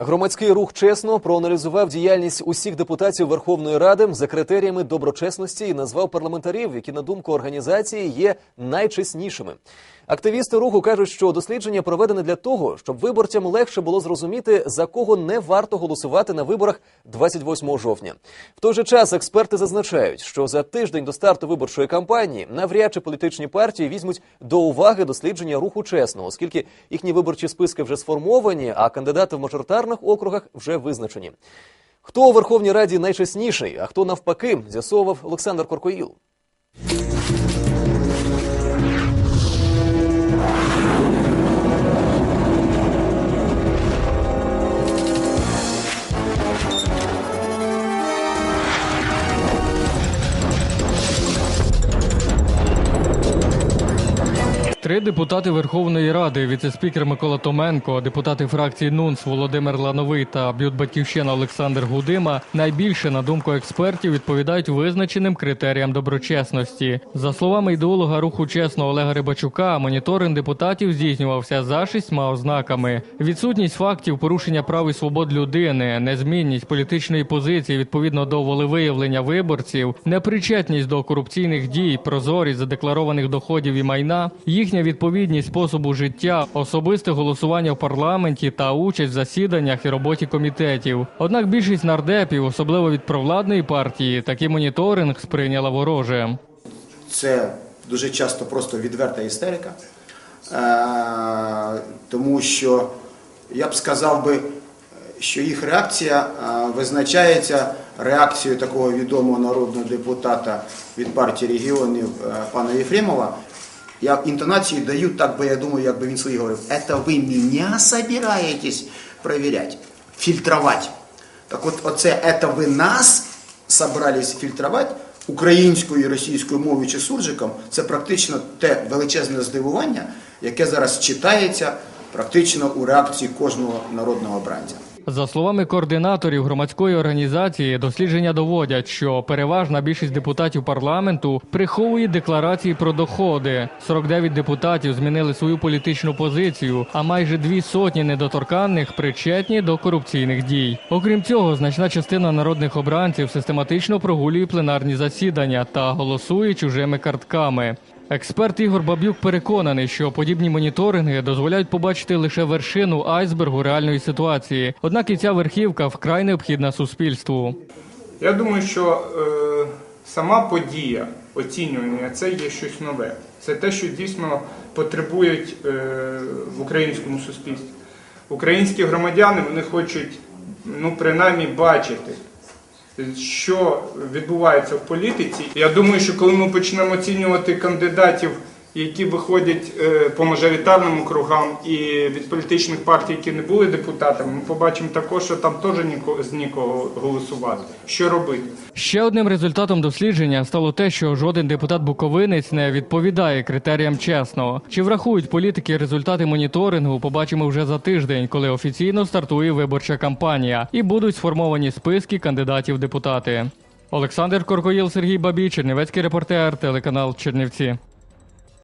Громадський рух чесно проаналізував діяльність усіх депутатів Верховної Ради за критеріями доброчесності і назвав парламентарів, які на думку організації є найчеснішими. Активісти руху кажуть, що дослідження проведене для того, щоб виборцям легше було зрозуміти, за кого не варто голосувати на виборах 28 жовтня. В той же час експерти зазначають, що за тиждень до старту виборчої кампанії навряд чи політичні партії візьмуть до уваги дослідження руху чесно, оскільки їхні виборчі списки вже сформовані, а кандидати в мажоритарних округах вже визначені. Хто у Верховній Раді найчесніший, а хто навпаки, з'ясовував Олександр Коркоїл. Три депутати Верховної Ради, віцеспікер Микола Томенко, депутати фракції НУНС Володимир Лановий та Б'ют Батьківщина Олександр Гудима найбільше, на думку експертів, відповідають визначеним критеріям доброчесності. За словами ідеолога руху чесно Олега Рибачука, моніторинг депутатів здійснювався за шістьма ознаками: відсутність фактів порушення прав і свобод людини, незмінність політичної позиції відповідно до волевиявлення виборців, непричетність до корупційних дій, прозорість задекларованих доходів і майна, їхня відповідність способу життя, особисте голосування в парламенті та участь в засіданнях і роботі комітетів. Однак більшість нардепів, особливо від провладної партії, такий моніторинг сприйняла вороже. Це дуже часто просто відверта істерика, Е, тому що я б сказав би, що їх реакція е, визначається реакцією такого відомого народного депутата від партії регіонів е, пана Єфремова. Я інтонацію даю так, бо я думаю, якби він свої говорив, це ви мене собираєтесь перевіряти, фільтрувати. Так от оце «это ви нас собрались фільтрувати українською і російською мовою чи суржиком, це практично те величезне здивування, яке зараз читається практично у реакції кожного народного обранця. За словами координаторів громадської організації, дослідження доводять, що переважна більшість депутатів парламенту приховує декларації про доходи. 49 депутатів змінили свою політичну позицію, а майже дві сотні недоторканних причетні до корупційних дій. Окрім цього, значна частина народних обранців систематично прогулює пленарні засідання та голосує чужими картками. Експерт Ігор Бабюк переконаний, що подібні моніторинги дозволяють побачити лише вершину айсбергу реальної ситуації. Однак і ця верхівка вкрай необхідна суспільству. Я думаю, що е, сама подія оцінювання це є щось нове. Це те, що дійсно потребують е, в українському суспільстві. Українські громадяни вони хочуть ну, принаймні бачити, що відбувається в політиці. Я думаю, що коли ми почнемо оцінювати кандидатів, які виходять е, по мажоритарним округам і від політичних партій, які не були депутатами, ми побачимо також, що там теж ніко- з нікого голосувати. Що робити? Ще одним результатом дослідження стало те, що жоден депутат-буковинець не відповідає критеріям чесного. Чи врахують політики результати моніторингу? Побачимо вже за тиждень, коли офіційно стартує виборча кампанія, і будуть сформовані списки кандидатів депутати. Олександр Коркоїл, Сергій Бабій, Чернівецький репортер, телеканал Чернівці.